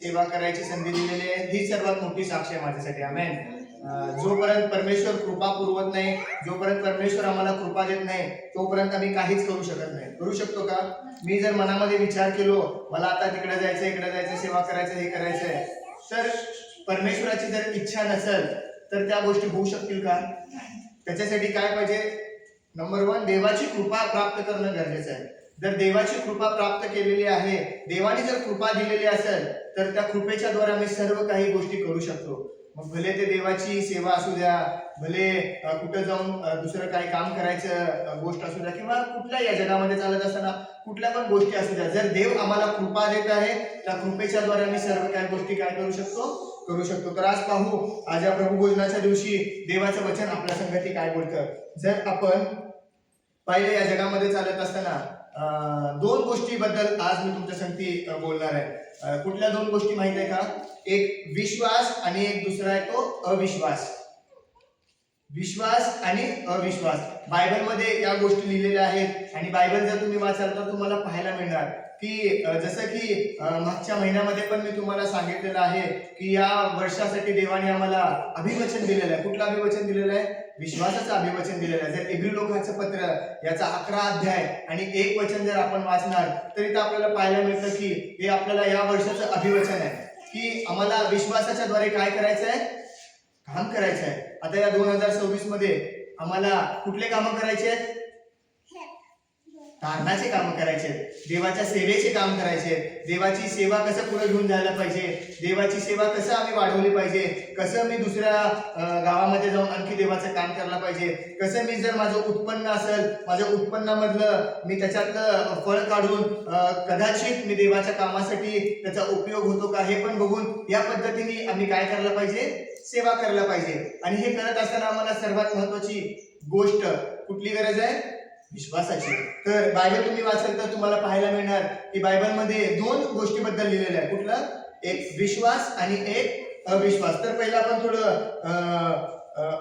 सेवा करायची संधी दिलेली आहे. ही सर्वात मोठी साक्ष आहे माझ्यासाठी. आम्ही जोपर्यंत परमेश्वर कृपा पुरवत नाही जोपर्यंत परमेश्वर आम्हाला कृपा देत नाही तोपर्यंत आम्ही काहीच करू शकत नाही. करू शकतो का? मी जर मनामध्ये विचार केलो मला आता तिकडे जायचं इकडे जायचं सेवा करायचं हे करायचं आहे तर परमेश्वराची जर इच्छा नसेल तर त्या गोष्टी होऊ शकतील का? त्याच्यासाठी काय पाहिजे? नंबर वन देवाची कृपा प्राप्त करणं गरजेचं आहे. जर देवाची कृपा प्राप्त केलेली आहे देवाने जर कृपा दिलेली असेल तर त्या कृपेच्या द्वारे आम्ही सर्व काही गोष्टी करू शकतो. मग भले ते देवाची सेवा असू द्या भले कुठं जाऊन दुसरं काही काम करायचं गोष्ट असू द्या किंवा कुठल्या या जगामध्ये चालत असताना कुठल्या पण गोष्टी असू द्या जर देव आम्हाला कृपा देत आहे त्या कृपेच्या द्वारे आम्ही सर्व काही गोष्टी काय करू शकतो? करू शकतो. तर आज पाहू आज या प्रभूभोजनाच्या दिवशी देवाचं वचन आपल्या संगती काय बोलतं? जर आपण पहिले या जगामध्ये चालत असताना दोन गोष्टीबद्दल आज मी तुमच्या संगती बोलणार आहे. कुठल्या दोन गोष्टी माहीत आहे का? एक विश्वास आणि एक दुसरा आहे तो अविश्वास. विश्वास आणि अविश्वास. बायबलमध्ये या गोष्टी लिहिलेल्या आहेत आणि बायबल जर तुम्ही वाचाल तर तुम्हाला पाहायला मिळणार की जसं की मागच्या महिन्यामध्ये पण मी तुम्हाला सांगितलेलं आहे की या वर्षासाठी देवाने आम्हाला अभिवचन दिलेलं आहे. कुठलं अभिवचन दिलेलं आहे? विश्वासाचं अभिवचन दिलेलं आहे. जर एब्री लोकांचं पत्र याचा अकरा अध्याय आणि एक वचन जर आपण वाचणार तरी तर आपल्याला पाहायला मिळतं की हे आपल्याला या वर्षाचं अभिवचन आहे. की आम्हाला विश्वासाच्या द्वारे काय करायचं आहे काम करायचं आहे आता या दोन हजार सव्वीसमध्ये आम्हाला कुठले कामं करायचे आहेत तारणाचे काम करायचे देवाच्या सेवेचे काम करायचे देवाची सेवा कसं पुढे घेऊन जायला पाहिजे? देवाची सेवा कसं आम्ही वाढवली पाहिजे? कसं मी दुसऱ्या गावामध्ये जाऊन आणखी देवाचं काम करायला पाहिजे? कसं मी जर माझं उत्पन्न असेल माझ्या उत्पन्नामधलं मी त्याच्यातलं फळ काढून कदाचित मी देवाच्या कामासाठी त्याचा उपयोग होतो का हे पण बघून या पद्धतीने आम्ही काय करायला पाहिजे? सेवा करायला पाहिजे. आणि हे करत असताना आम्हाला सर्वात महत्वाची गोष्ट कुठली गरज आहे? विश्वासाची. तर बायबल तुम्ही वाचाल तर तुम्हाला पाहायला मिळणार की बायबलमध्ये दोन गोष्टीबद्दल लिहिलेलं आहे. कुठलं? एक विश्वास आणि एक अविश्वास. तर पहिलं आपण थोडं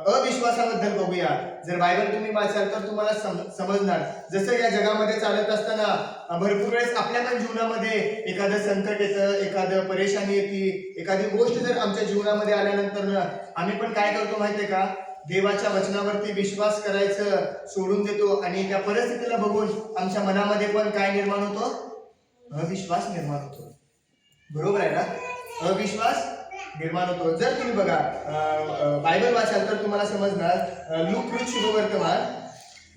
अविश्वासाबद्दल बघूया. जर बायबल तुम्ही वाचाल तर तुम्हाला सम- समजणार. जसं या जगामध्ये चालत असताना भरपूर वेळेस आपल्या पण जीवनामध्ये एखादं संकट येतं एखादं परेशानी येते एखादी गोष्ट जर आमच्या जीवनामध्ये आल्यानंतर आम्ही पण काय करतो माहितीये का? देवाच्या वचनावरती विश्वास करायचं सोडून देतो आणि त्या परिस्थितीला बघून आमच्या मनामध्ये पण काय निर्माण होतो? अविश्वास निर्माण होतो. बरोबर आहे ना? अविश्वास निर्माण होतो. जर तुम्ही बघा बायबल वाचाल तर तुम्हाला समजणार अं, शुभवर्तमान.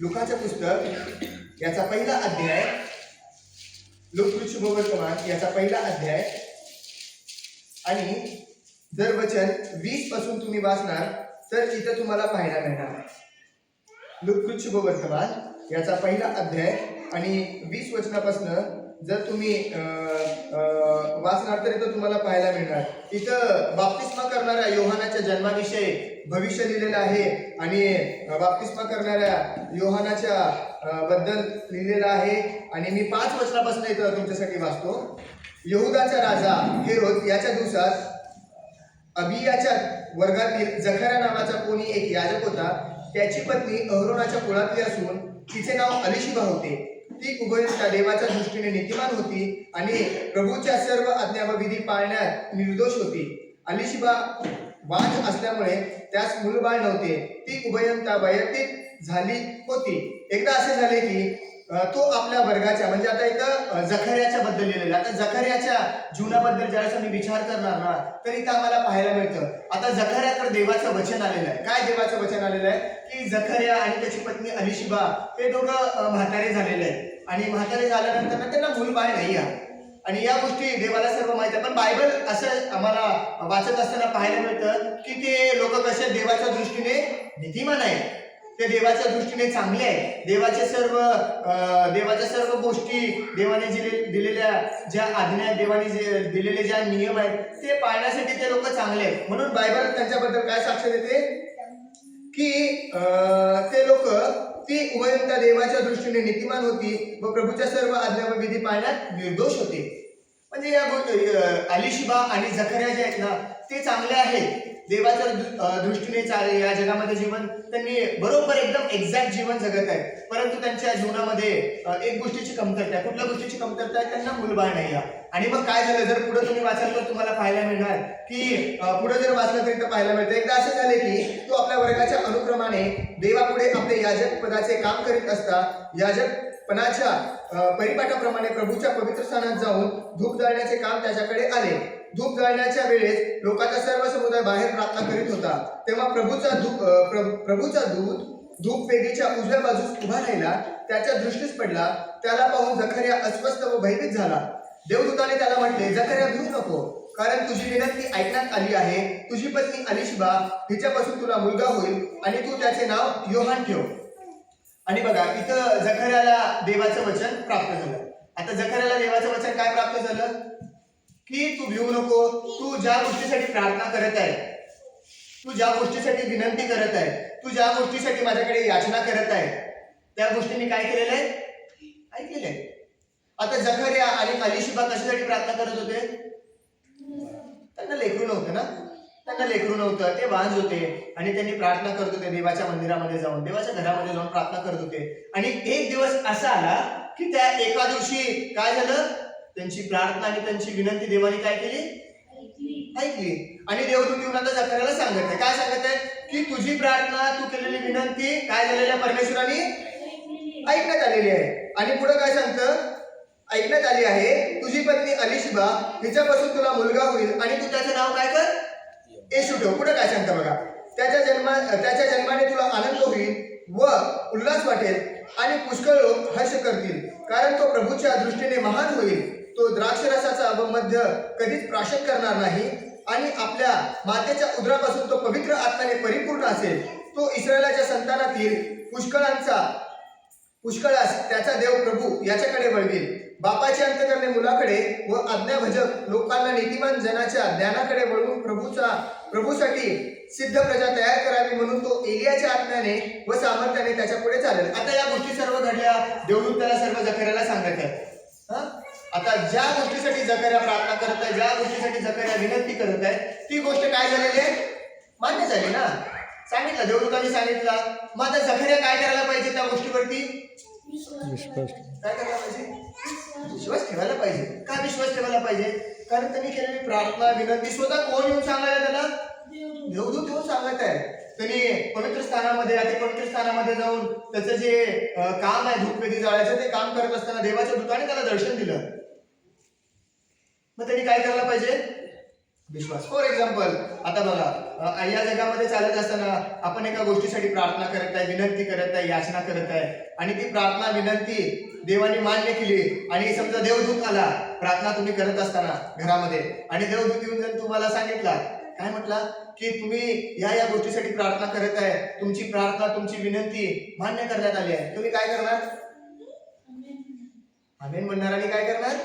लुकाचं पुस्तक याचा पहिला अध्याय लूक शुभवर्तमान याचा पहिला अध्याय. आणि जर वचन वीसपासून तुम्ही वाचणार तर इथं तुम्हाला पाहायला मिळणार लुकृत शुभ वर्तमान याचा पहिला अध्याय आणि वीस वचनापासनं जर तुम्ही वाचणार तर इथं तुम्हाला पाहायला मिळणार. इथं बाप्तिस्मा करणाऱ्या योहानाच्या जन्माविषयी भविष्य लिहिलेलं आहे आणि बाप्तिस्मा करणाऱ्या योहानाच्या बद्दल लिहिलेलं आहे. आणि मी पाच वर्षापासून इथं तुमच्यासाठी वाचतो. यहुदाचा राजा हेरोद याच्या दिवसात अबियाच्या वर्गातील जखरा नावाचा कोणी एक याजक होता त्याची पत्नी अहरोनाच्या कुळातली असून तिचे नाव अलिशिबा होते. ती उभयता देवाच्या दृष्टीने नीतिमान होती आणि प्रभूच्या सर्व आज्ञा व विधी पाळण्यात निर्दोष होती. अलिशिबा वाज असल्यामुळे त्यास मूलबाळ नव्हते. ती उभयंता वैयक्तिक झाली होती. एकदा असे झाले की तो आपल्या वर्गाच्या म्हणजे आता इथं जखऱ्याच्या बद्दल लिहिलेलं आता जखऱ्याच्या जीवनाबद्दल ज्यावेळेस आम्ही विचार करणार ना तर इथं आम्हाला पाहायला मिळतं. आता जखर्याकडे देवाचं वचन आलेलं आहे. काय देवाचं वचन आलेलं आहे? की जखर्या आणि त्याची पत्नी अलिशिबा हे दोघं म्हातारे झालेले आहेत. आणि म्हातारे झाल्यानंतर ना त्यांना मूलबाळ नाही आहे. आणि या गोष्टी देवाला सर्व माहिती आहे. पण बायबल असं आम्हाला वाचत असताना पाहायला मिळतं की ते लोक कसे देवाच्या दृष्टीने नीतिमान आहेत. ते देवाच्या दृष्टीने चांगले आहे देवाचे सर्व देवाच्या सर्व गोष्टी देवाने दिले दिलेल्या ज्या आज्ञा देवाने जे दिलेले ज्या नियम आहेत ते पाळण्यासाठी ते लोक चांगले आहेत. म्हणून बायबल त्यांच्याबद्दल काय साक्ष देते? की ते लोक ती उभयंता देवाच्या दृष्टीने नीतिमान होती व प्रभूच्या सर्व आज्ञा व विधी पाळण्यात निर्दोष होते. म्हणजे या अलिशिबा आणि जखऱ्या जे आहेत ना ते चांगले आहेत. देवाच्या दृष्टीने चाले या जगामध्ये जीवन. त्यांनी बरोबर एकदम एक्झॅक्ट जीवन जगत आहे. परंतु त्यांच्या जीवनामध्ये एक गोष्टीची कमतरता आहे. कुठल्या गोष्टीची कमतरता आहे? त्यांना मुलबाळ नाही आणि मग काय झालं? जर पुढे तुम्ही वाचाल तर तुम्हाला पाहायला मिळणार की पुढे जर वाचलं तरी तर पाहायला मिळतं. एकदा असं झाले की तो आपल्या वर्गाच्या अनुक्रमाने देवापुढे आपले याजक पदाचे काम करीत असता याजक पणाच्या परिपाठाप्रमाणे प्रभूच्या पवित्र स्थानात जाऊन धूप जाळण्याचे काम त्याच्याकडे आले. धूप जाळण्याच्या वेळेस लोकांचा सर्व समुदाय बाहेर प्रार्थना करीत होता. तेव्हा प्रभूचा धूप प्रभूचा दूत धूप वेदीच्या उजव्या बाजूस उभा राहिला. त्याच्या दृष्टीस पडला. त्याला पाहून जखर्या अस्वस्थ व भयभीत झाला. देवदूताने त्याला म्हटले जखर्या भिवू नको. कारण तुझी विनंती ऐकण्यात आली आहे. तुझी पत्नी अलिशबा हिच्यापासून तुला मुलगा होईल आणि तू त्याचे नाव योहान ठेव. आणि बघा इथं जखऱ्याला देवाचं वचन प्राप्त झालं. आता जखऱ्याला देवाचं वचन काय प्राप्त झालं? की तू भिवू नको तू ज्या गोष्टीसाठी प्रार्थना करत आहे तू ज्या गोष्टीसाठी विनंती करत आहे तू ज्या गोष्टीसाठी माझ्याकडे याचना करत आहे त्या गोष्टी मी काय केलेलं आहे ऐकलेलं आहे आता जखर्या आणि अलिशिबा कशासाठी प्रार्थना करत होते? त्यांना लेकरू नव्हतं ना? त्यांना लेकरू नव्हतं ते वांज होते. आणि त्यांनी प्रार्थना करत होते देवाच्या मंदिरामध्ये जाऊन देवाच्या घरामध्ये जाऊन प्रार्थना करत होते. आणि एक दिवस असा आला की त्या एका दिवशी काय झालं? त्यांची प्रार्थना आणि त्यांची विनंती देवाने काय केली? ऐकली. आणि देवदूत येऊन आता जखऱ्याला सांगत आहे. काय सांगत आहे? की तुझी प्रार्थना तू केलेली विनंती काय झालेल्या परमेश्वराने? ऐकण्यात आलेली आहे. आणि पुढे काय सांगतं? ऐकण्यात आली आहे तुझी पत्नी अलिशिबा हिच्यापासून तुला मुलगा होईल. आणि तू त्याचं नाव काय कर? येशू ठेव पुढे काय सांगता बघा? त्याच्या जन्मा त्याच्या जन्माने तुला आनंद होईल व उल्हास वाटेल आणि पुष्कळ लोक हर्ष करतील. कारण तो प्रभूच्या दृष्टीने महान होईल. तो द्राक्षरसाचा व मध्य कधीच प्राशक करणार नाही आणि आपल्या मातेच्या उदरापासून तो पवित्र आत्म्याने परिपूर्ण असेल. तो इस्रायलाच्या संतानातील पुष्कळांचा पुष्कळास त्याचा देव प्रभू याच्याकडे वळवेल. बापाचे अंतकरणे मुलाकडे व आज्ञाभजक लोकांना नीतिमान जनाच्या ज्ञानाकडे वळवून प्रभूचा प्रभूसाठी सिद्ध प्रजा तयार करावी म्हणून तो एलियाच्या आज्ञाने व सामर्थ्याने त्याच्या पुढे चालेल. आता या गोष्टी सर्व घडल्या. देऊन त्याला सर्व जखऱ्याला सांगत आहे हा? आता ज्या गोष्टीसाठी जखऱ्या प्रार्थना करत आहे ज्या गोष्टीसाठी जखऱ्या विनंती करत आहे ती गोष्ट काय झालेली आहे? मान्य झाली ना? सांगितलं देवदूतांनी सांगितलं. मग आता जखऱ्या काय करायला पाहिजे त्या गोष्टीवरती? विश्वास. काय करायला पाहिजे? विश्वास ठेवायला पाहिजे. का विश्वास ठेवायला पाहिजे? कारण त्यांनी केलेली प्रार्थना विनंती स्वतः कोण येऊन सांगायला त्याला? देवदूत येऊन सांगत आहे त्यांनी पवित्र स्थानामध्ये अति पवित्र स्थानामध्ये जाऊन त्याचं जे काम आहे धूपवेदी जाळायचं ते काम करत असताना देवाच्या दूताने त्याला दर्शन दिलं. मग त्यांनी काय करायला पाहिजे? विश्वास. फॉर एक्झाम्पल आता बघा या जगामध्ये चालत असताना आपण एका गोष्टीसाठी प्रार्थना करत आहे विनंती करत आहे याचना करत आहे. आणि ती प्रार्थना विनंती देवाने मान्य केली. आणि समजा देवदूत आला प्रार्थना तुम्ही करत असताना घरामध्ये. आणि देवदूत येऊन जर तुम्हाला सांगितला काय म्हटला? की तुम्ही या या गोष्टीसाठी प्रार्थना करत आहे. तुमची प्रार्थना तुमची विनंती मान्य करण्यात आली आहे. तुम्ही काय करणार? आमेन म्हणणार आणि काय करणार?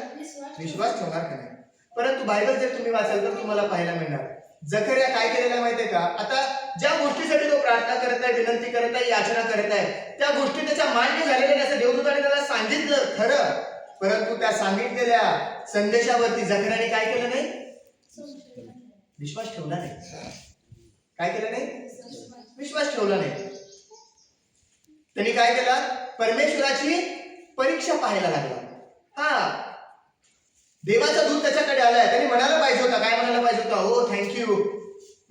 विश्वास ठेवणार का नाही? परंतु बायबल जर तुम्ही वाचाल तर तुम्हाला पाहायला मिळणार. जखर्या काय केलेला माहितीये का? आता ज्या गोष्टीसाठी तो प्रार्थना करत आहे विनंती करत आहे याचना करत आहे त्या गोष्टी त्याच्या मान्य झालेल्या नाही असं देवदूताने त्याला सांगितलं खरं. परंतु त्या सांगितलेल्या संदेशावरती जखऱ्याने काय केलं नाही? विश्वास ठेवला नाही. काय केलं नाही? विश्वास ठेवला नाही. त्यांनी काय केला? परमेश्वराची परीक्षा पाहायला लागला. हा देवाचा दूत त्याच्याकडे आलाय. त्यांनी म्हणायला पाहिजे होता काय म्हणायला पाहिजे होता? हो थँक्यू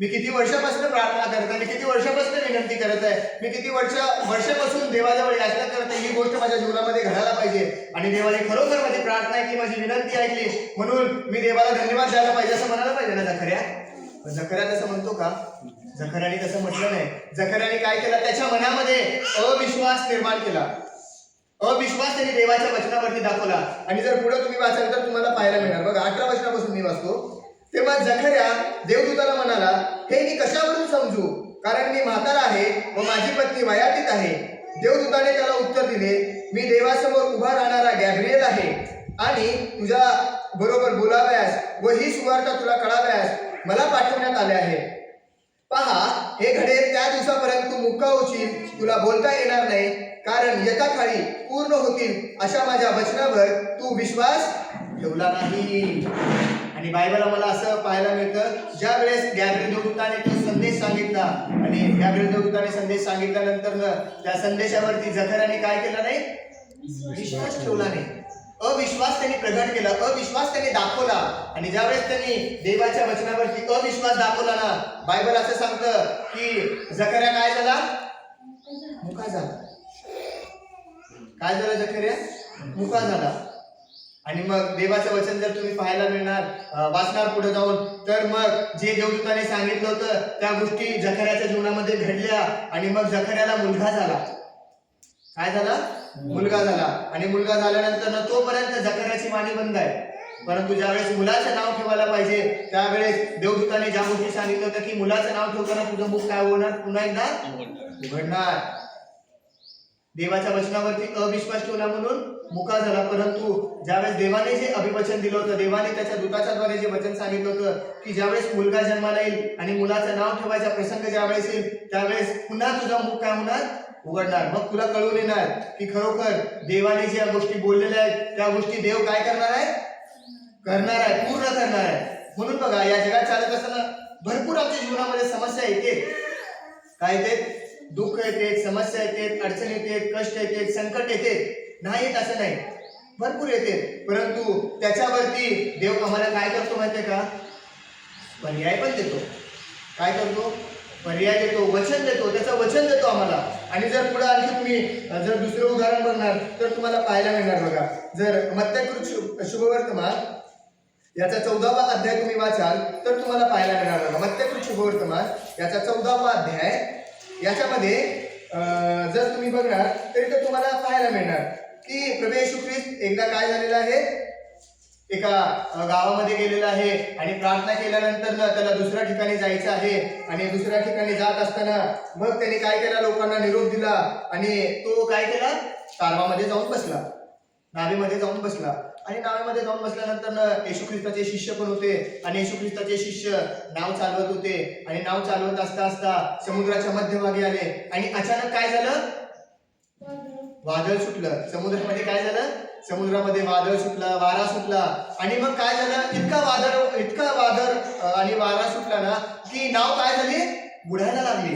मी किती वर्षापासून प्रार्थना करत आहे मी किती वर्षापासून विनंती करत आहे मी किती वर्ष वर्षापासून देवाजवळ याचना करत आहे ही गोष्ट माझ्या जीवनामध्ये घडायला पाहिजे. आणि देवाने खरोखर माझी प्रार्थना ऐकली माझी विनंती ऐकली. म्हणून मी देवाला धन्यवाद द्यायला पाहिजे असं म्हणायला पाहिजे ना जखऱ्या? पण जखऱ्या तसं म्हणतो का? जखऱ्याने तसं म्हटलं नाही. जखऱ्याने काय केलं? त्याच्या मनामध्ये अविश्वास निर्माण केला. अविश्वास त्यांनी देवाच्या वचनावरती दाखवला. आणि जर पुढे तुम्ही वाचाल तर तुम्हाला पाहायला मिळणार. बघा अठरा वचनापासून मी वाचतो. तेव्हा जखऱ्या देवदूताला म्हणाला हे मी कशावरून समजू? कारण मी म्हातारा आहे व माझी पत्नी वयातीत आहे. देवदूताने त्याला उत्तर दिले मी देवासमोर उभा राहणारा गॅब्रियल आहे आणि तुझ्या बरोबर बोलाव्यास व ही सुवार्ता तुला कळाव्यास मला पाठवण्यात आले आहे. पहा हे घडेल त्या दिवसापर्यंत तू मुक्का होशील तुला बोलता येणार नाही. कारण यथाकाळी पूर्ण होतील अशा माझ्या वचनावर तू विश्वास ठेवला नाही. आणि बायबल आम्हाला असं पाहायला मिळतं ज्या वेळेस गॅब्रिएल देवदूताने तो संदेश सांगितला आणि गॅब्रिएल देवदूताने संदेश सांगितल्यानंतर त्या संदेशावरती जखराने काय केलं नाही? विश्वास ठेवला नाही. अविश्वास त्यांनी प्रगट केला अविश्वास त्यांनी दाखवला. आणि ज्यावेळेस त्यांनी देवाच्या वचनावरती अविश्वास दाखवला ना बायबल असं सांगतं की जखऱ्या काय झाला? मुका झाला. काय झालं जखऱ्या? मुका झाला. आणि मग देवाचं वचन जर तुम्ही पाहायला मिळणार वाचणार पुढे जाऊन तर मग जे देवदूताने सांगितलं होतं त्या गोष्टी जखऱ्याच्या जीवनामध्ये घडल्या आणि मग जखऱ्याला मुलगा झाला. काय झाला? मुलगा झाला. आणि मुलगा झाल्यानंतर ना तोपर्यंत जखऱ्याची वाणी बंद आहे. परंतु ज्यावेळेस मुलाचं नाव ठेवायला पाहिजे त्यावेळेस देवदूताने ज्या गोष्टी सांगितलं होतं की मुलाचं नाव ठेवताना तुझं मुख काय होणार? पुन्हा एकदा उघडणार. देवाच्या वचनावरती अविश्वास ठेवला म्हणून मुका झाला. परंतु ज्यावेळेस देवाने जे अभिवचन दिलं होतं देवाने त्याच्या दूताच्या द्वारे जे वचन सांगितलं होतं की ज्यावेळेस मुलगा जन्माला येईल आणि मुलाचं नाव ठेवायचा प्रसंग ज्यावेळेस येईल त्यावेळेस पुन्हा तुझा मुख काय होणार? उघडणार. मग तुला कळून येणार की खरोखर देवाने ज्या गोष्टी बोललेल्या आहेत त्या गोष्टी देव काय करणार आहे? करणार आहे पूर्ण करणार आहे. म्हणून बघा या जगात चालत असताना भरपूर आमच्या जीवनामध्ये समस्या येते. काय येते? दुःख येते समस्या येते अडचण येते कष्ट येते संकट येते. नाही येत असं नाही. भरपूर येते. परंतु त्याच्यावरती देव आम्हाला काय करतो माहितीये का? पर्याय पण देतो. काय करतो? पर्याय देतो वचन देतो त्याचं वचन देतो आम्हाला. आणि जर पुढे आणखी तुम्ही जर दुसरं उदाहरण बघणार तर तुम्हाला पाहायला मिळणार बघा. जर मत्तकृत शुभ शुभवर्तमान याचा चौदावा अध्याय तुम्ही वाचाल तर तुम्हाला पाहायला मिळणार बघा. मत्तकृत शुभवर्तमान याचा चौदावा अध्याय याच्यामध्ये जर तुम्ही बघणार तरी तर तुम्हाला पाहायला मिळणार की प्रभू येशू ख्रिस्त एकदा काय झालेलं आहे? एका गावामध्ये गेलेला आहे आणि प्रार्थना केल्यानंतर ना त्याला दुसऱ्या ठिकाणी जायचं आहे. आणि दुसऱ्या ठिकाणी जात असताना मग त्याने काय केला? लोकांना निरोप दिला आणि तो काय केला? तारवामध्ये जाऊन बसला. नावेमध्ये जाऊन बसला. आणि नावेमध्ये जाऊन बसल्यानंतर ना येशू ख्रिस्ताचे शिष्य पण होते आणि येशू ख्रिस्ताचे शिष्य नाव चालवत होते. आणि नाव चालवत असता असता समुद्राच्या मध्यभागी आले. आणि अचानक काय झालं? वादळ सुटलं. समुद्रामध्ये काय झालं? समुद्रामध्ये वादळ सुटलं वारा सुटला. आणि मग काय झालं? इतका वादळ इतका वादळ आणि वारा सुटला ना की नाव काय झाली? बुडायला लागली.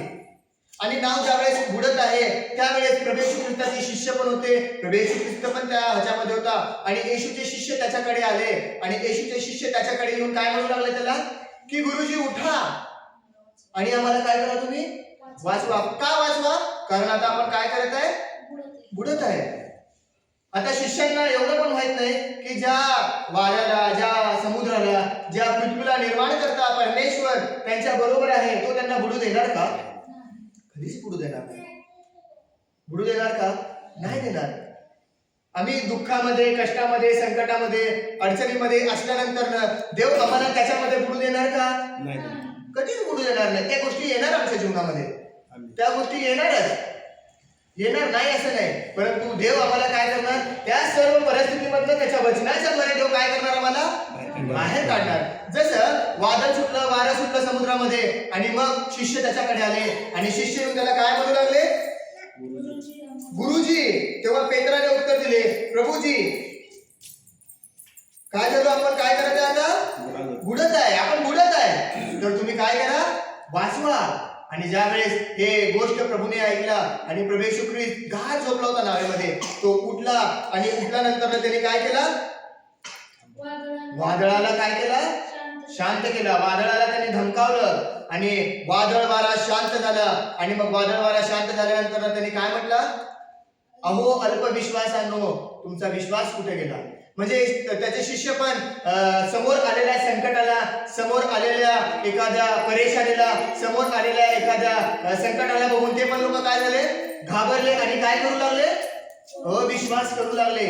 आणि नाव ज्यावेळेस बुडत आहे त्यावेळेस प्रभू ख्रिस्ताचे शिष्य पण होते. प्रभू ख्रिस्त पण त्या ह्याच्यामध्ये होता. आणि येशूचे शिष्य त्याच्याकडे आले. आणि येशूचे शिष्य त्याच्याकडे येऊन काय म्हणू लागले त्याला? की गुरुजी उठा. आणि आम्हाला काय करा तुम्ही? वाचवा. का वाचवा? कारण आता आपण काय करत आहे? बुडत आहे. आता शिष्यांना एवढं पण माहीत नाही की ज्या वाऱ्याला ज्या समुद्राला ज्या पृथ्वीला निर्माण करता परमेश्वर त्यांच्या बरोबर आहे तो त्यांना बुडू देणार का? कधीच बुडू देणार नाही. बुडू देणार का? नाही देणार. आम्ही दुःखामध्ये कष्टामध्ये संकटामध्ये अडचणीमध्ये असल्यानंतर न देव आम्हाला त्याच्यामध्ये बुडू देणार का? कधीच बुडू देणार नाही. त्या गोष्टी येणार आमच्या जीवनामध्ये. त्या गोष्टी येणारच. येणार नाही असं नाही. परंतु देव आम्हाला काय करणार? त्या सर्व परिस्थितीमधनं त्याच्या वचनाच्या द्वारे देव काय करणार आम्हाला? बाहेर काढणार. जसं वादळ सुटलं वारं सुटलं समुद्रामध्ये आणि मग शिष्य त्याच्याकडे आले आणि शिष्य येऊन त्याला काय म्हणू लागले? गुरुजी तेव्हा पेत्राने उत्तर दिले प्रभूजी काय झालं? आपण काय करायचं आता? बुडत आहे आपण बुडत आहे तर तुम्ही काय करा? वाचवा. आणि ज्या वेळेस हे गोष्ट प्रभूने ऐकला आणि प्रभू ख्रिस्त गाढ झोपला होता नावेमध्ये तो उठला आणि उठल्यानंतर त्याने काय केला? वादळाला काय केला? शांत केला. वादळाला त्याने धमकावलं आणि वादळ वारा शांत झाला. आणि मग वादळ वारा शांत झाल्यानंतर त्याने काय म्हटलं? अहो अल्पविश्वासानो तुमचा विश्वास कुठे गेला? म्हणजे त्याचे शिष्य पण समोर आलेल्या संकटाला समोर आलेल्या एखाद्या परेशानीला समोर आलेल्या एखाद्या संकटाला बघून ते पण लोक काय झाले? घाबरले आणि काय करू लागले? अविश्वास करू लागले.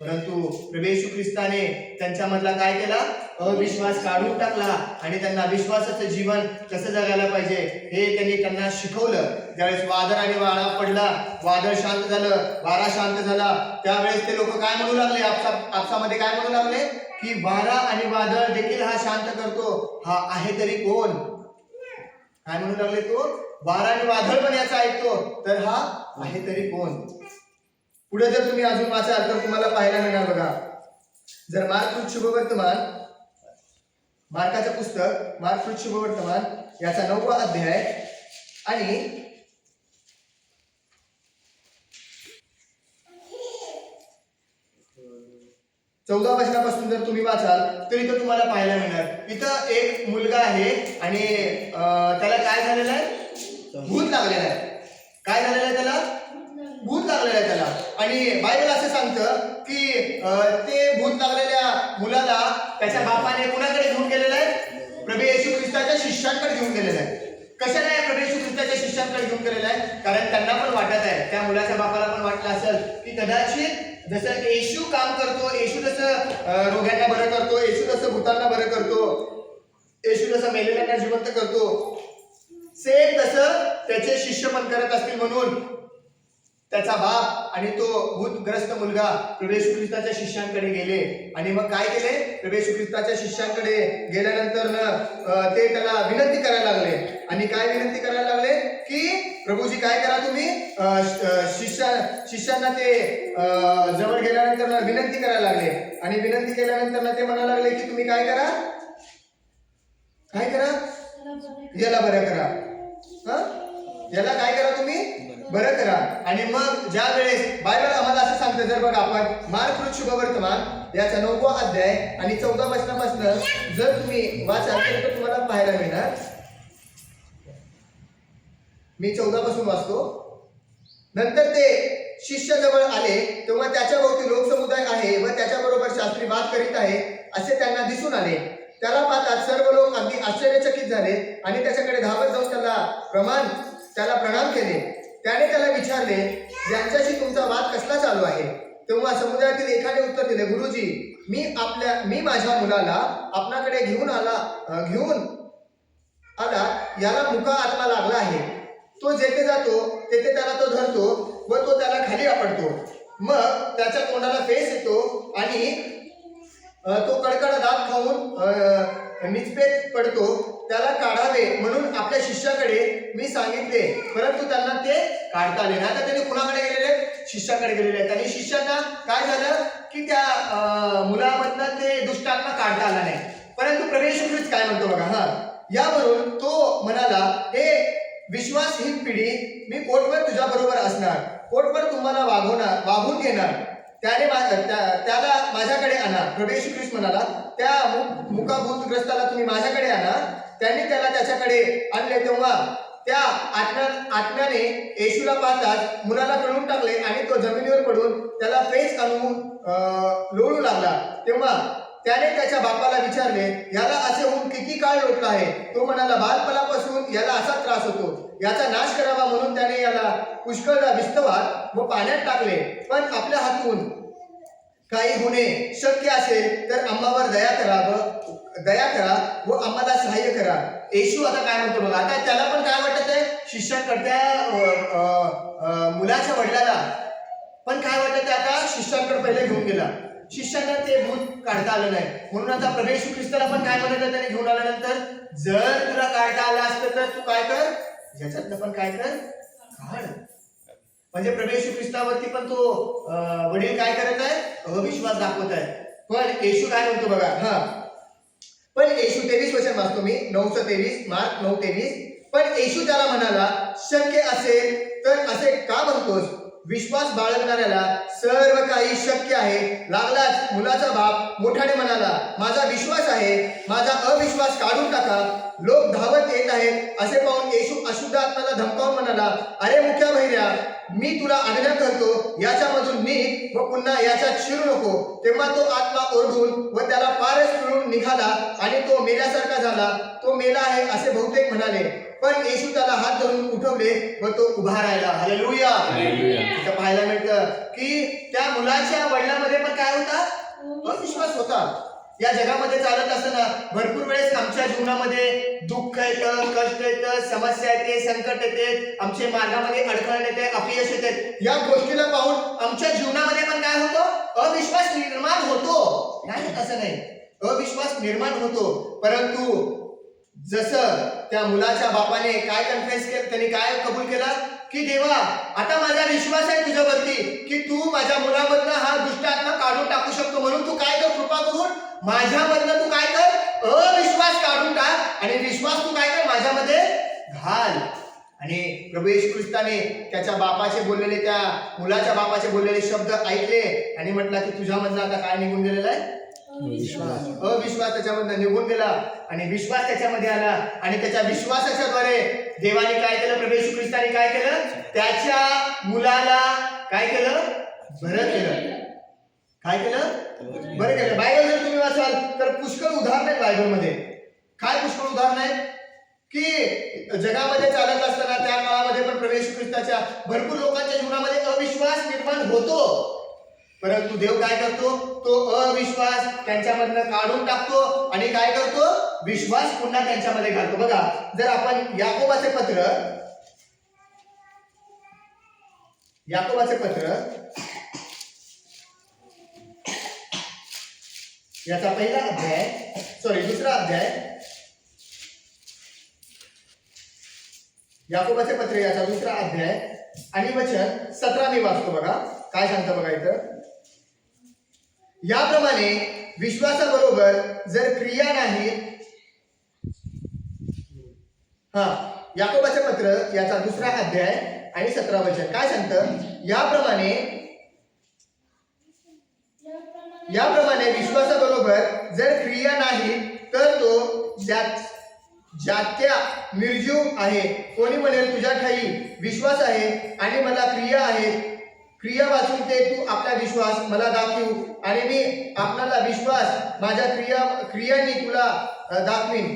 परंतु प्रभू ख्रिस्ताने त्यांच्यामधला काय केला? अविश्वास काढून टाकला आणि त्यांना विश्वासाचं जीवन कसं जगायला पाहिजे हे त्यांनी त्यांना शिकवलं. ज्यावेळेस वादळ आणि वारा पडला वादळ शांत झालं वारा शांत झाला त्यावेळेस ते लोक काय म्हणू लागले? आपसा आपसामध्ये काय म्हणू लागले? की वारा आणि वादळ देखील हा शांत करतो. हा आहे तरी कोण? काय म्हणू लागले तो? वारा आणि वादळ पण याचा ऐकतो. तर हा आहे तरी कोण? पुढे जर तुम्ही अजून वाचाल तर तुम्हाला पाहायला मिळणार बघा. जर मार्क शुभवर्तमान मार्काचं पुस्तक मार्क शुभवर्तमान याचा नववा अध्याय आणि चौदा वर्षापासून जर तुम्ही वाचाल तर इथं तुम्हाला पाहायला मिळणार. इथं एक मुलगा आहे आणि त्याला काय झालेलं आहे? भूत लागलेलं आहे. काय झालेलं आहे त्याला? भूत लागलेलं आहे त्याला. आणि बायबल असं सांगतं की ते भूत लागलेल्या मुलाला त्याच्या बापाने कुणाकडे घेऊन गेलेलं आहे? प्रभू येशू ख्रिस्ताच्या शिष्यांकडे घेऊन गेलेलं आहे. कशाला नाही प्रभू येशू ख्रिस्ताच्या शिष्यांकडे घेऊन गेलेलं आहे? कारण त्यांना पण वाटत आहे. त्या मुलाच्या बापाला पण वाटलं असेल की कदाचित जसं येशू काम करतो येशू जसं रोग्यांना बरं करतो येशू जसं भूतांना बरं करतो येशू जसं मेलेल्यांना जिवंत करतो सेम तसं त्याचे शिष्य पण करत असतील म्हणून त्याचा बाप आणि तो भूतग्रस्त मुलगा प्रवेश ख्रिस्ताच्या शिष्यांकडे गेले. आणि मग काय केले? प्रवेश ख्रिस्ताच्या शिष्यांकडे गेल्यानंतर ते त्याला विनंती करायला लागले. आणि काय विनंती करायला लागले? की प्रभूजी काय करा तुम्ही? शिष्या शिष्यांना ते अं, जवळ गेल्यानंतर विनंती करायला लागले. आणि विनंती केल्यानंतर ते म्हणायला लागले की तुम्ही काय करा? काय करा? याला बरं करा. हा? याला काय करा तुम्ही? बरं करा. आणि मग ज्या वेळेस बायबल आम्हाला असं सांगतं जर बघा आपण मार्क शुभवर्तमान याचा नववा अध्याय आणि चौदा वचनापासून जर तुम्ही वाचाल तर तुम्हाला पाहायला मिळणार. मी चौदा पासून वाचतो. नंतर ते शिष्य जवळ आले तेव्हा त्याच्या भोवती लोकसमुदाय आहे व त्याच्याबरोबर शास्त्री वाद करीत आहे असे त्यांना दिसून आले. त्याला पाहतात सर्व लोक अगदी आश्चर्यचकित झाले आणि त्याच्याकडे धावत जाऊन त्याला प्रमाण त्याला प्रणाम केले. त्याने त्याला विचारले ज्यांच्याशी तुमचा वाद कसला चालू आहे? तेव्हा समुदायातील एकाने उत्तर दिले गुरुजी मी आपल्या मी माझ्या मुलाला आपणाकडे घेऊन आला घेऊन आला याला मुका आत्मा लागला आहे. तो जेथे जातो तेथे त्याला तो धरतो व तो त्याला खाली आपडतो मग त्याच्या तोंडाला फेस येतो आणि तो कडकड दात खाऊन निचपेत पडतो त्याला काढावे म्हणून आपल्या शिष्याकडे मी सांगितले. परंतु त्यांना ते काढता आले नाही. तर त्यांनी कुणाकडे गेलेले? शिष्याकडे गेलेले आहेत. आणि शिष्यांना काय झालं? की त्या मुलामधनं ते दुष्टात्मा काढता आला नाही. परंतु प्रवेश काय म्हणतो बघा हा. यावरून तो म्हणाला हे विश्वासहीन पिढी मी कोटवर तुझ्या बरोबर असणार? कोटवर तुम्हाला वागवणार वागून घेणार? त्याने त्या- त्याला माझ्याकडे आणा. प्रवेश ख्रिस्त म्हणाला त्या मु- मुकाभूतग्रस्ताला तुम्ही माझ्याकडे आणा. त्यांनी त्याला त्याच्याकडे आणले. तेव्हा त्या आत्म्या आत्म्याने येशूला पाहताच मुलाला पिळून टाकले आणि तो जमिनीवर पडून त्याला फेस आणून लोळू लागला. तेव्हा त्याने त्याच्या बापाला विचारले याला असे होऊन किती काळ लोटला आहे? तो म्हणाला बालपणापासून याला असा त्रास होतो. याचा नाश करावा म्हणून त्याने याला पुष्कळदा विस्तवात व पाण्यात टाकले. पण आपल्या हातून काही होणे शक्य असेल तर आम्हावर दया करा व दया करा व आम्हाला सहाय्य करा. येशू आता काय म्हणतो बघा आता त्याला पण काय वाटत आहे? शिष्यांकडत्या मुलाच्या वडिलाला. पण काय वाटत आहे आता? शिष्यांकडे पहिले घेऊन गेला. शिष्यांना ते भूत काढता आलं नाही. म्हणून आता प्रवेश ख्रिस्ताला पण काय म्हणत आहे त्याने घेऊन आल्यानंतर जर तुला काढता आलं असतं तर तू काय कर? याच्यातनं पण काय कर काढ. म्हणजे प्रभू येशू ख्रिस्तावरती पण तो वडील काय करत आहे अविश्वास दाखवत आहे पण येशू काय म्हणतो बघा? हा. पण येशू तेवीस वचन वाचतो मी. नऊचं तेवीस मार्क नऊ तेवीस. पण येशू त्याला म्हणाला शक्य असेल तर असे का म्हणतोस? विश्वास बाळगणाऱ्याला सर्व काही शक्य आहे. लागलाच मुलाचा बाप मोठ्याने म्हणाला माझा विश्वास आहे. माझा अविश्वास काढून टाका. लोक धावत येत आहेत. असे पाहून येशू अशुद्ध आत्म्याला धमकावून म्हणाला अरे मुख्या बहिऱ्या मी तुला आज्ञा करतो याच्यामधून निघ व पुन्हा याच्यात शिरू नको. तेव्हा तो आत्मा ओरडून व त्याला पारच पिळून निघाला आणि तो मेल्यासारखा झाला. तो मेला आहे असे बहुतेक म्हणाले. पण येशू त्याला हात धरून उठवले व तो उभा राहिला. हालेलुया. इथं पाहायला मिळतं की त्या मुलाच्या वडिलांमध्ये पण काय होता? अविश्वास होता. या जगामध्ये चालत असताना भरपूर वेळेस आमच्या जीवनामध्ये दुःख येतं कष्ट येतं समस्या येते संकट येते आमच्या मार्गामध्ये अडखळ येते अपयश येते. या गोष्टीला पाहून आमच्या जीवनामध्ये पण काय होतं? अविश्वास निर्माण होतो. नाही असं नाही. अविश्वास निर्माण होतो. परंतु जसं त्या मुलाच्या बापाने काय कन्फेस केलं त्यांनी काय कबूल केला? की देवा आता माझा विश्वास आहे तुझ्यावरती की तू माझ्या मुलामधनं हा दुष्ट आत्मा काढून टाकू शकतो. म्हणून तू काय कर कृपा करून? माझ्यामधनं तू काय कर? अविश्वास काढून टाक आणि विश्वास तू काय कर? माझ्यामध्ये घाल. आणि प्रभू येशू ख्रिस्ताने त्याच्या बापाचे बोललेले त्या मुलाच्या बापाचे बोललेले शब्द ऐकले आणि म्हटलं की तुझ्यामधनं आता काय निघून गेलेलं आहे? अविश्वास. त्याच्यामधनं निघून गेला आणि विश्वास त्याच्यामध्ये आला आणि त्याच्या विश्वासाच्या द्वारे देवाने काय केलं? प्रभेशू ख्रिस्ताने काय केलं? त्याच्या मुलाला काय केलं? बरं केलं. काय केलं? बरं केलं. बायबल जर तुम्ही वाचाल तर पुष्कळ उदाहरण आहे बायबलमध्ये. काय पुष्कळ उदाहरण आहे की जगामध्ये चालत असताना त्या काळामध्ये पण प्रवेश ख्रिस्ताच्या भरपूर लोकांच्या जीवनामध्ये अविश्वास निर्माण होतो. परंतु देव काय करतो? तो अविश्वास त्यांच्यामधनं काढून टाकतो. आणि काय करतो? विश्वास पुन्हा त्यांच्यामध्ये घालतो. बघा जर आपण याकोबाचे पत्र याकोबाचे पत्र याचा पहिला अध्याय सॉरी दुसरा अध्याय याकोबाचे पत्र याचा दुसरा अध्याय आणि वचन सतरा मी वाचतो बघा. काय सांगतं बघा इथं? याप्रमाणे विश्वासाबरोबर जर क्रिया नाही हा याकोबाचं पत्र याचा दुसरा अध्याय आणि सतरा वचन. काय सांगतं? याप्रमाणे याप्रमाणे विश्वासाबरोबर जर क्रिया नाही तर तो ज्यात जात्या निर्जीव आहे. कोणी म्हणेल तुझ्या ठाई विश्वास आहे आणि मला क्रिया आहे. क्रिया वाचून ते तू आपला विश्वास मला दाखवू. आणि मी आपणाला विश्वास माझ्या क्रिया क्रियांनी तुला दाखवीन.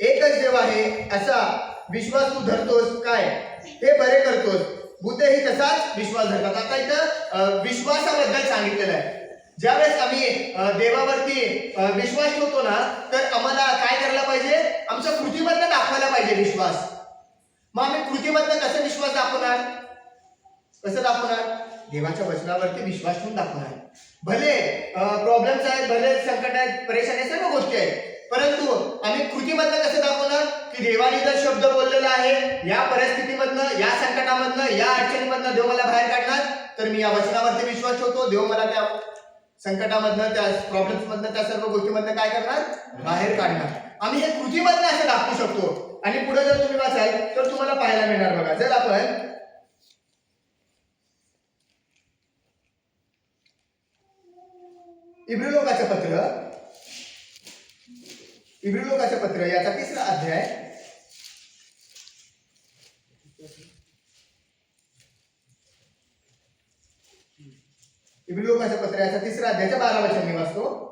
एकच देव आहे असा विश्वास तू धरतोस काय? हे बरे करतोस. बुद्धही तसाच विश्वास धरतात. आता इथं विश्वासाबद्दल सांगितलेलं आहे. ज्यावेळेस आम्ही देवावरती विश्वास ठेवतो ना तर आम्हाला काय करायला पाहिजे? आमच्या कृतीमधनं दाखवायला पाहिजे विश्वास. मग आम्ही कृतीमधनं कसं विश्वास दाखवणार? कसं दाखवणार? देवाच्या वचनावरती विश्वास ठेवून दाखवणार. भले प्रॉब्लेम्स आहेत भले संकट आहेत परेशानी सर्व गोष्टी आहेत. परंतु आम्ही कृतीमधनं कसं दाखवणार? की देवाने जर शब्द बोललेला आहे या परिस्थितीमधनं या संकटामधनं या अडचणीमधनं देव मला बाहेर काढणार तर मी या वचनावरती विश्वास ठेवतो देव मला त्या संकटामधनं त्या प्रॉब्लेम्समधनं त्या सर्व गोष्टीमधनं काय करणार? बाहेर काढणार. आम्ही हे कृतीमधनं असं दाखवू शकतो. आणि पुढे जर तुम्ही वाचाल तर तुम्हाला पाहायला मिळणार बघा. जर आपण इब्रिलोकाचं पत्र. इब्रिलोकाचं पत्र याचा तिसरा अध्याय. इब्रिलोकाच्या पत्राचा पत्र याचा तिसरा अध्यायाच्या बारा वचन मी वाचतो.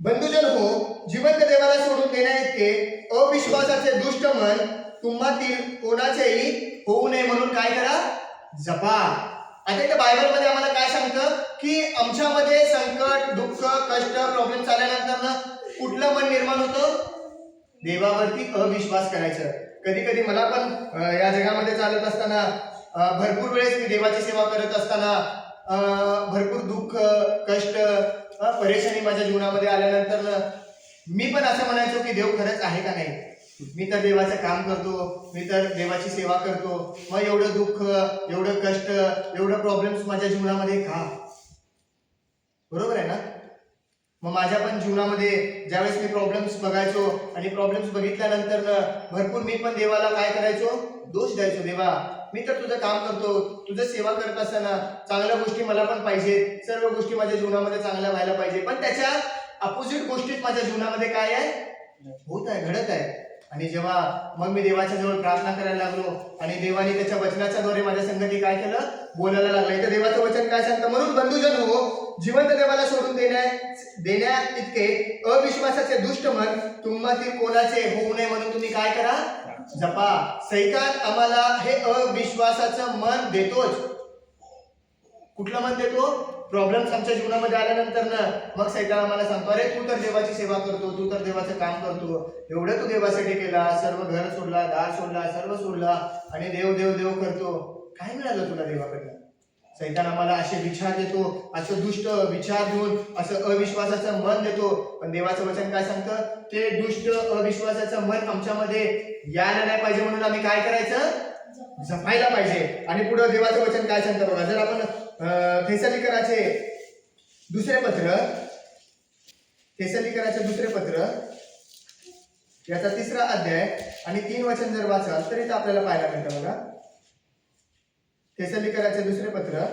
बंधुजन हो जिवंत देवाला सोडून देण्या इतके अविश्वासाचे दुष्ट मन तुम्हातील कोणाचेही होऊ नये म्हणून काय करा? जपा. आता इथे बायबलमध्ये आम्हाला काय सांगतं? की आमच्यामध्ये संकट दुःख कष्ट प्रॉब्लेम चालल्यानंतर ना कुठलं मन निर्माण होतं? देवावरती अविश्वास करायचं. कधी कधी मला पण या जगामध्ये चालत असताना भरपूर वेळेस मी देवाची सेवा करत असताना भरपूर दुःख कष्ट परेशानी माझ्या जीवनामध्ये आल्यानंतर मी पण असं म्हणायचो की देव खरंच आहे का नाही? मी तर देवाचं काम करतो मी तर देवाची सेवा करतो. मग एवढं दुःख एवढं कष्ट एवढं प्रॉब्लेम्स माझ्या जीवनामध्ये का? बरोबर आहे ना? मग माझ्या पण जीवनामध्ये ज्यावेळेस मी प्रॉब्लेम्स बघायचो आणि प्रॉब्लेम्स बघितल्यानंतर भरपूर मी पण देवाला काय करायचो? दोष द्यायचो. देवा मी तर तुझं काम करतो तुझं सेवा करत असताना चांगल्या गोष्टी मला पण पाहिजेत सर्व गोष्टी माझ्या जीवनामध्ये चांगल्या व्हायला पाहिजे. पण त्याच्या अपोजिट गोष्टीत माझ्या जीवनामध्ये काय आहे? होत आहे घडत आहे. आणि जेव्हा मग मी देवाच्या जवळ प्रार्थना करायला लागलो आणि देवाने त्याच्या वचनाच्या द्वारे माझ्या संगती काय केलं? बोलायला लागलं. इथं देवाचं वचन काय सांगतं? म्हणून बंधुजन हो जिवंत देवाला सोडून देण्या देण्या इतके अविश्वासाचे दुष्ट मन तुम्हातील कोणाचे होऊ नये म्हणून तुम्ही काय करा? जपा. सैतान आम्हाला हे अविश्वासाचं मन देतोच. कुठलं मन देतो? प्रॉब्लेम्स आमच्या जीवनामध्ये आल्यानंतर ना मग सैतान आम्हाला सांगतो अरे तू तर देवाची सेवा करतो तू तर देवाचं काम करतो. एवढं तू देवासाठी केला सर्व घर सोडला दार सोडला सर्व सोडला आणि देव देव देव करतो. काय मिळालं तुला देवाकडनं? सैतान आम्हाला असे विचार देतो असं दुष्ट विचार देऊन असं अविश्वासाचं मन देतो. पण देवाचं वचन काय सांगतं? ते दुष्ट अविश्वासाचं मन आमच्यामध्ये यायला नाही पाहिजे म्हणून आम्ही काय करायचं? जपायला पाहिजे. आणि पुढे देवाचं वचन काय सांगतं बघा जर आपण थेसलिकराचे दुसरे पत्र. थेसलिकराचे दुसरे पत्र. याचा तिसरा अध्याय आणि तीन वचन जर वाचाल तरी इथं आपल्याला पाहायला मिळतं बघा. थेसलिकराचे दुसरे पत्र.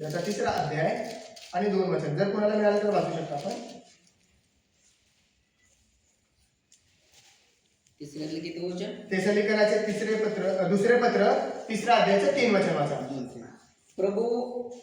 याचा तिसरा अध्याय आणि दोन वचन. जर कोणाला मिळालं तर वाचू शकता आपण. तिसऱ्यातलं किती वचन? थेसलिकराचे तिसरे पत्र दुसरे पत्र तिसरा अध्यायाचं तीन वचन वाचा. प्रभू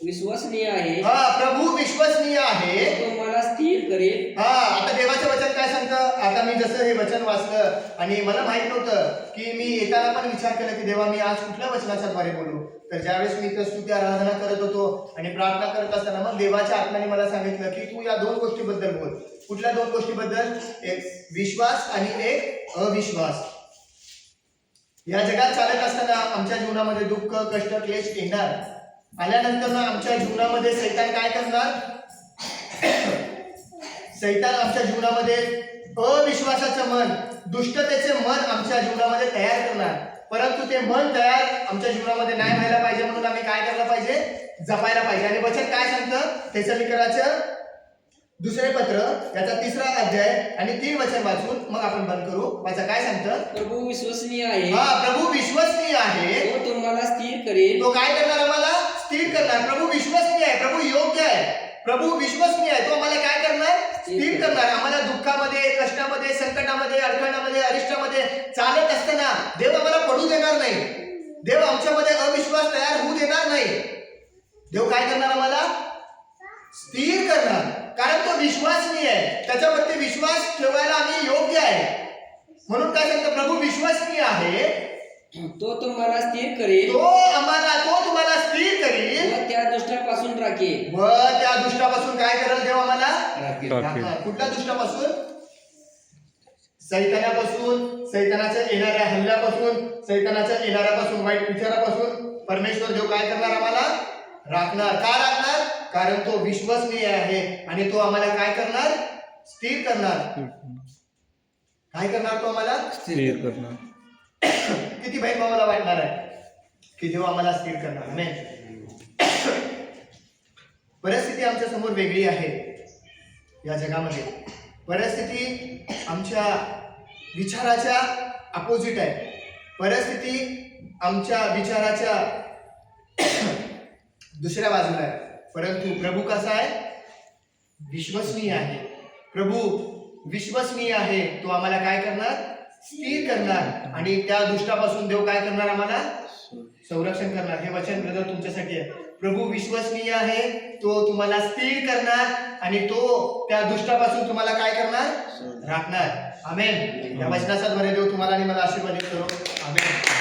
विश्वसनीय आहे. हा प्रभू विश्वसनीय आहे. तो मला स्थिर करेल. हा आता देवाचं वचन काय सांगतं? आता मी जसं हे वचन वाचलं आणि मला माहीत नव्हतं की मी येताना पण विचार केला की देवा मी आज कुठल्या वचनाच्या द्वारे बोलू? तर ज्यावेळेस मी इथं स्तुती आराधना करत होतो आणि प्रार्थना करत असताना मग देवाच्या आत्म्याने मला सांगितलं की तू या दोन गोष्टीबद्दल बोल. कुठल्या दोन गोष्टीबद्दल? एक विश्वास आणि एक अविश्वास. या जगात चालत असताना आमच्या जीवनामध्ये दुःख कष्ट क्लेश येणार. आल्यानंतर ना आमच्या जीवनामध्ये सैतान काय करणार? सैतान आमच्या जीवनामध्ये अविश्वासाचं मन दुष्टतेचे मन आमच्या जीवनामध्ये तयार करणार. परंतु ते मन तयार आमच्या जीवनामध्ये नाही व्हायला पाहिजे म्हणून आम्ही काय करायला पाहिजे? जपायला पाहिजे. आणि वचन काय सांगतं? थेसलिकराचं दुसरे पत्र याचा तिसरा अध्याय आणि तीन वचन वाचून मग आपण बंद करू. वाचा काय सांगतं? प्रभू विश्वसनीय आहे. हा प्रभू विश्वसनीय आहे. तो तुम्हाला स्थिर करेल. तो काय करणार आम्हाला? स्थिर करणार. प्रभू विश्वसनीय आहे. प्रभू योग्य आहे. प्रभू विश्वसनीय आहे. तो आम्हाला काय करणार? स्थिर करणार. आम्हाला दुःखामध्ये कष्टामध्ये संकटामध्ये अडचणामध्ये अरिष्टामध्ये चालत असताना देव आम्हाला पडू देणार नाही. देव आमच्यामध्ये अविश्वास तयार होऊ देणार नाही. देव काय करणार आम्हाला? स्थिर करणार. कारण तो विश्वासनीय आहे. त्याच्यावरती विश्वास ठेवायला आम्ही योग्य आहे. म्हणून काय सांगतं प्रभू विश्वसनीय आहे. तो तुम्हाला स्थिर करेल. तो आम्हाला तो तुम्हाला स्थिर करील. व त्या दुष्टापासून राखेल. व त्या दुष्टापासून काय करेल देव आम्हाला. कुठल्या दुष्टापासून? सैतानापासून सैतानाच्या येणाऱ्या हल्ल्यापासून सैतानाच्या येणाऱ्यापासून वाईट विचारापासून परमेश्वर देव काय करणार आम्हाला? राखणार. का राखणार? कारण तो विश्वसनीय आहे. आणि तो आम्हाला काय करणार? स्थिर करणार. काय करणार तो आम्हाला? स्थिर करणार. किती बहीण भावाला वाटणार आहे? की देव आम्हाला स्थिर करणार. नाही परिस्थिती आमच्यासमोर वेगळी आहे. या जगामध्ये. परिस्थिती आमच्या विचाराच्या अपोजिट आहे. परिस्थिती आमच्या विचाराच्या दुसऱ्या बाजूला आहे. परंतु प्रभू कसा आहे? विश्वसनीय आहे. प्रभू विश्वसनीय आहे. तो आम्हाला काय करणार? स्थिर करणार. आणि त्या दुष्टापासून देव काय करणार आम्हाला? संरक्षण करणार. हे वचन ब्रदर तुमच्यासाठी आहे. प्रभू विश्वसनीय आहे. तो तुम्हाला स्थिर करणार आणि तो त्या दुष्टापासून तुम्हाला काय करणार? राखणार. आमेन. या वचनाचा द्वारे देव तुम्हाला आणि मला आशीर्वादित करो. आमेन.